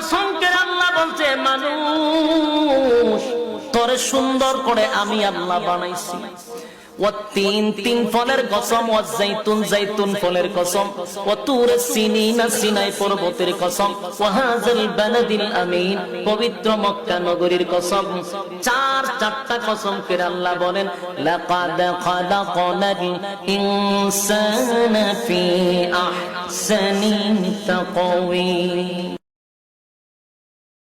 কসম আল্লাহ বলছে, মানুষ, তোরে সুন্দর করে আমি আল্লাহ বানাইছি। ও তিন তিন ফলের কসম ও জাইতুন জাইতুন ফলের কসম ও তুর সিনাই পর্বতের কসম ও আমিন, পবিত্র মক্কা নগরীর কসম। চার, চারটা কসম করে আল্লাহ বলেন, লাকাদ খালাকনাল ইনসানা ফি আহসানি